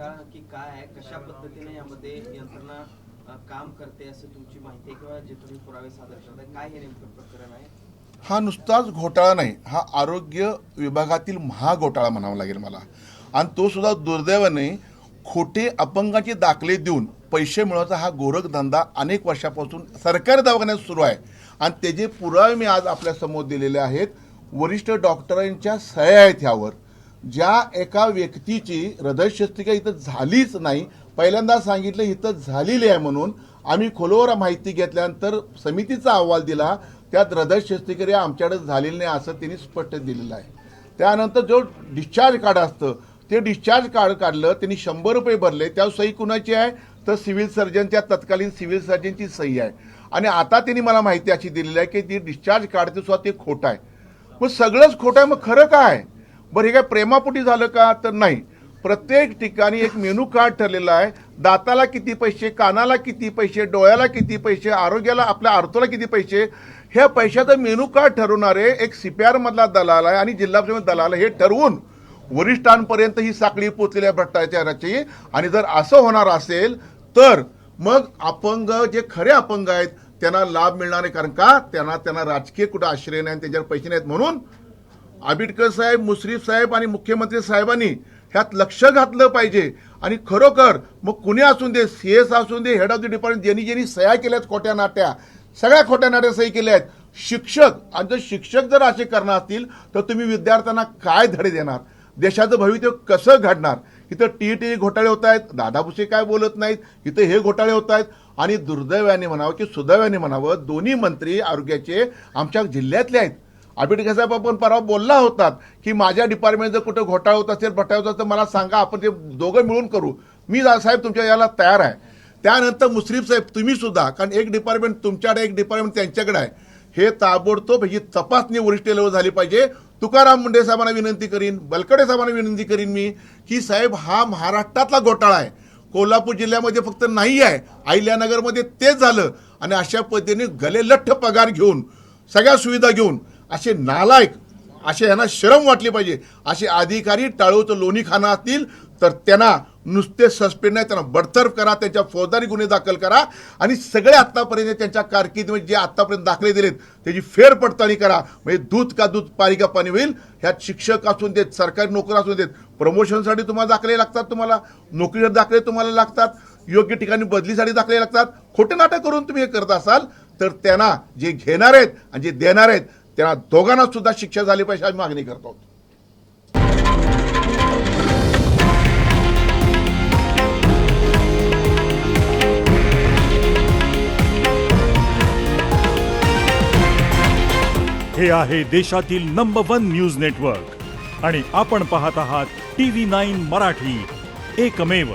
घोटाळा की काय आहे? कशा पद्धतीने यामध्ये यंत्रणा काम करते असं तुमची माहिती किंवा जे तुम्ही पुरावे सादर करताय काय हे नेमकं प्रकरण आहे? हा नुसताच घोटाळा नाही. हा आरोग्य विभागातील महाघोटाळा म्हणावा लागेल मला. आणि तो सुद्धा दुर्दैवाने खोटे अपंगाचे दाखले देऊन पैसे मिळवायचा हा गोरखधंदा अनेक वर्षापासून सरकारी दवाखान्यात सुरू आहे. आणि त्याचे पुरावे मी आज आपल्यासमोर दिलेले आहेत वरिष्ठ डॉक्टरांच्या सह्या आहेत ह्यावर. ज्या एका व्यक्तीची हृदयशस्त्रिका इथं झालीच नाही पहिल्यांदा सांगितलं इथं झालेली आहे म्हणून आम्ही खोलवर माहिती घेतल्यानंतर समितीचा अहवाल दिला त्यात हृदय शस्त्रक्रिया आमच्याकडे झालेली नाही असं त्यांनी स्पष्ट दिलेलं आहे. त्यानंतर जो डिस्चार्ज कार्ड असतं ते डिस्चार्ज कार्ड काढलं त्यांनी शंभर रुपये भरले त्या सही कुणाची आहे? तर सिव्हिल सर्जनच्या तत्कालीन सिव्हिल सर्जनची सही आहे. आणि आता त्यांनी मला माहिती अशी दिलेली आहे की ती डिस्चार्ज कार्ड सुद्धा ते खोटं आहे. मग सगळंच खोटं आहे मग खरं काय? बरं हे काय प्रेमापोटी झालं का? तर नाही. प्रत्येक ठिकाणी एक मेनू कार्ड ठरलेला आहे. दाताला किती पैसे कानाला किती पैसे डोळ्याला किती पैसे आरोग्याला आपल्या आरतोला किती पैसे ह्या पैशाचं मेनू कार्ड ठरवणारे एक सीपीआर मधला दलाल आहे आणि जिल्हा परिषद दलाल आहे. हे ठरवून वरिष्ठांपर्यंत ही साखळी पोचलेली आहे भ्रष्टाचाराची. आणि जर असं होणार असेल तर मग अपंग जे खरे अपंग आहेत त्यांना लाभ मिळणार आहे कारण का? त्यांना त्यांना राजकीय कुठं आश्रय नाही आणि त्याच्यावर पैसे नाहीत म्हणून आंबेडकर साहेब मुश्रीफ साहेब आणि मुख्यमंत्री साहेबांनी ह्यात लक्ष घातलं पाहिजे. आणि खरोखर मग कुणी असून दे सी एस असून the head of the department ज्यांनी ज्यांनी सह्या केल्यात खोट्या नाट्या सगळ्या खोट्या नाट्या सही केल्या आहेत. शिक्षक आणि जर शिक्षक जर असे करणार असतील तर तुम्ही विद्यार्थ्यांना काय धडे देणार? देशाचं भवितव्य कसं घडणार? इथं टी टी घोटाळे होत आहेत दादाभुसे काय बोलत नाहीत इथं हे घोटाळे होत आहेत. आणि दुर्दैवाने म्हणावं की सुदैवाने म्हणावं दोन्ही मंत्री आरोग्याचे आमच्या जिल्ह्यातले आहेत. आंबेडकर साहेब आपण परवा बोलला होतात की माझ्या डिपार्टमेंट जर कुठं घोटाळा होत असेल भटाळ होत असेल तर मला सांगा आपण ते दोघं मिळून करू. मी जा- साहेब तुमच्या याला तयार आहे. त्यानंतर मुश्रीफ साहेब तुम्ही सुद्धा कारण एक डिपार्टमेंट तुमच्याकडे एक डिपार्टमेंट त्यांच्याकडे आहे. हे ताबडतोब ही तपासणी वरिष्ठ लेवल झाली पाहिजे. तुकाराम मुंडे साहेबांना विनंती करीन बलकडे साहेबांना विनंती करीन मी की साहेब हा महाराष्ट्रातला घोटाळा आहे. कोल्हापूर जिल्ह्यामध्ये फक्त नाही आहे. अहिल्यानगरमध्ये तेच झालं. आणि अशा पद्धतीने गले लठ्ठ पगार घेऊन सगळ्या सुविधा घेऊन असे नालायक असे यांना शरम वाटली पाहिजे. असे अधिकारी टाळूचं लोणीखाना असतील तर त्यांना नुसते सस्पेंड नाही त्यांना बडतर्फ करा त्यांच्या फौजदारी गुन्हे दाखल करा आणि सगळे आत्तापर्यंत त्यांच्या कारकिर्दीमध्ये जे आत्तापर्यंत दाखले दिलेत त्याची फेर पडताळणी करा. म्हणजे दूध का दूध पाणी का पाणी होईल ह्यात शिक्षक असून देत सरकारी नोकर असून देत प्रमोशनसाठी तुम्हाला दाखले लागतात तुम्हाला नोकरीवर दाखले तुम्हाला लागतात योग्य ठिकाणी बदलीसाठी दाखले लागतात. खोटे नाटक करून तुम्ही हे करत असाल तर त्यांना जे घेणार आहेत आणि जे देणार आहेत त्यांना दोघांना सुद्धा शिक्षा झाली पाहिजे अशी मागणी करतो हे आहे देशातील नंबर वन न्यूज नेटवर्क आणि आपण पाहत आहात टी व्ही नाईन मराठी. एकमेव